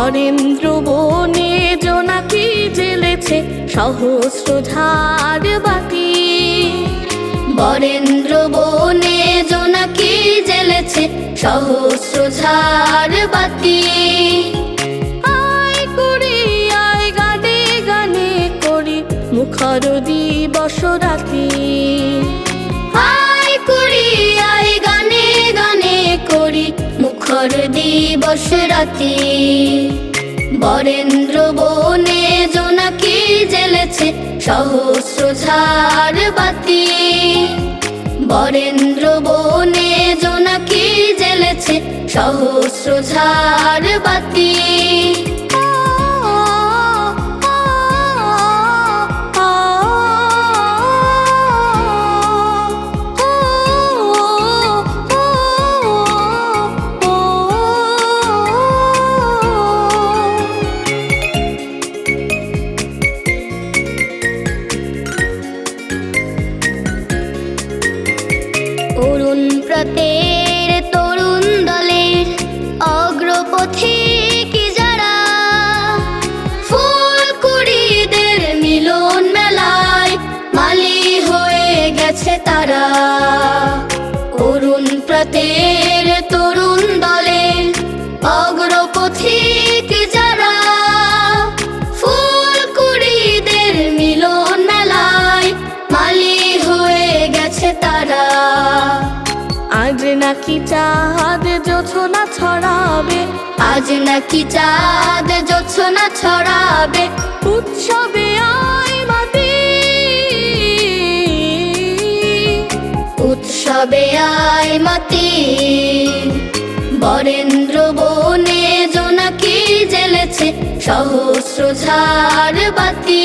বরেন্দ্র বনে জোনাকি জেলেছে সহস্র ঝাড় বাতি। বরেন্দ্র বনে জোনাকি জেলেছে সহস্র ঝাড় বাতি। আয় করি, আয় গানে গানে করি মুখর দিবস রাতি দিবস রাতি বরেন্দ্র বনে জোনাকি জেলেছে সহস্র ঝাড় বাতি। বরেন্দ্র বনে জোনাকি জেলেছে সহস্র ঝাড় বাতি। তারা। অরুণ প্রতের তরুণ দলের অগ্রপথিক যারা। ফুল কুড়িদের মিলন মেলায় মালি হয়ে গেছে তারা। আজ নাকি চাঁদ জোছনা ছড়াবে। আজ নাকি চাঁদ জোছনা ছড়াবে। উৎসবে মাতি বরেন্দ্র বনে জোনাকি জেলেছে সহস্র ঝাড় বাতি।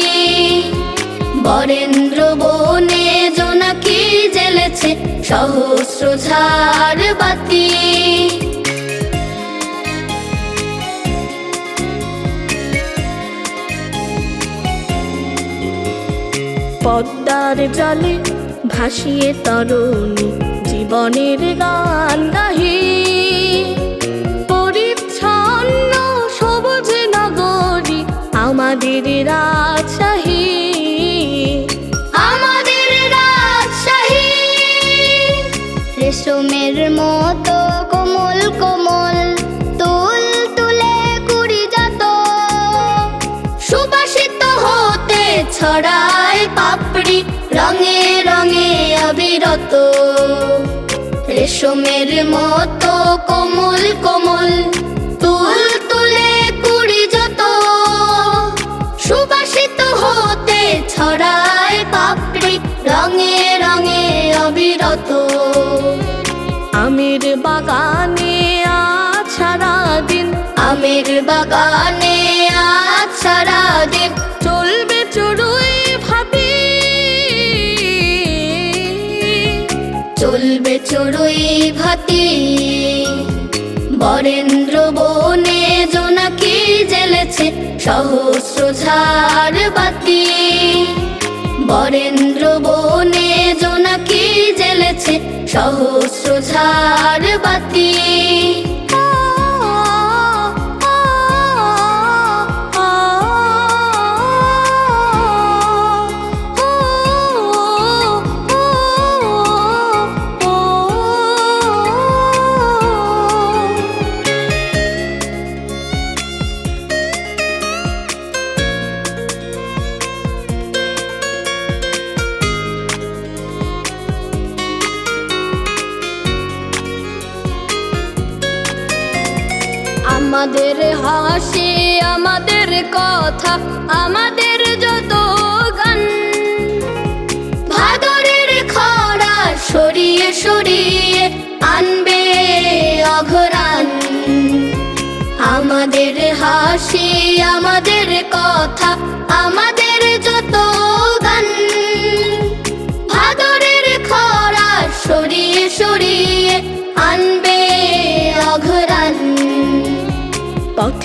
বরেন্দ্র বনে জোনাকি জেলেছে সহস্র ঝাড় বাতি। পদ্মার জলে ভাসিয়ে তরুণী জীবনের গান গাহি। পরিচ্ছন্ন সবুজ নগরী আমাদের রাজশাহী। আমাদের রাজশাহী। রেশমের মতো কোমল কোমল, তুল তুলে কুড়ি যত সুবাসিত হতে ছড়ায় পাপড়ি, রঙে রঙে অবিরত। রেশমের মতো কোমল কোমল, তুল তুলে কুড়ি যত। সুবাসিত হতে ছড়ায় পাপড়ি, রঙে রঙে অবিরত। আমের বাগানে আজ সারাদিন, আমের বাগানে আজ সারাদিন। চড়ুই ভাতি, বরেন্দ্র বনে জোনাকি জেলেছে সহস্র ঝাড় বাতি। বরেন্দ্র বনে জোনাকি জেলেছে সহস্র ঝাড় বাতি। আমাদের হাসি, আমাদের কথা, আমাদের যত গান। ভাদরের খরা সরিয়ে সরিয়ে আনবে অঘরান। আমাদের হাসি, আমাদের কথা, আমাদের যত গান। ভাদরের খরা সরিয়ে সরিয়ে আনবে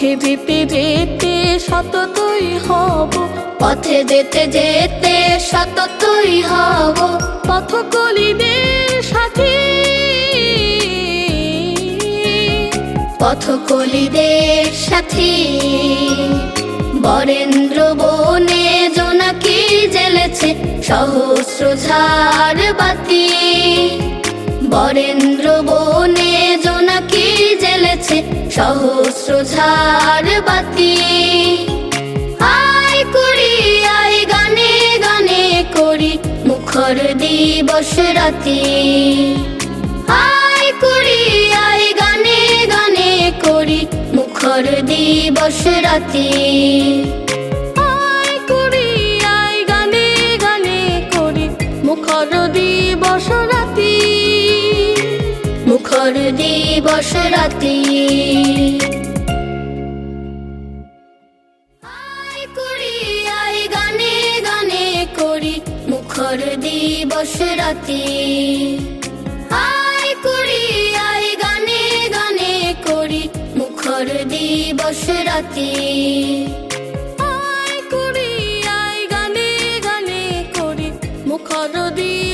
পথে যেতে যেতে সততই হব। পথে যেতে যেতে সততই হব। পথ পথকলিদের সাথে পথকলিদের সাথী বরেন্দ্র বনে জোনাকি জ্বেলেছে সহস্র ঝাড় বাতি। বরেন্দ্র বনে সহস্র ঝাড় বাতি। আয় করি, আয় গানে গানে করি মুখর দিবস রাতি। আয় করি, আয় গানে গানে করি মুখর দিবস রাতি। মুখর দিবস রাতি। মুখর দিবস রাতি। আয় করি, আয় গানে গানে করি মুখর দিবস রাতি। আয় করি, আয় গানে গানে করি মুখর দিবস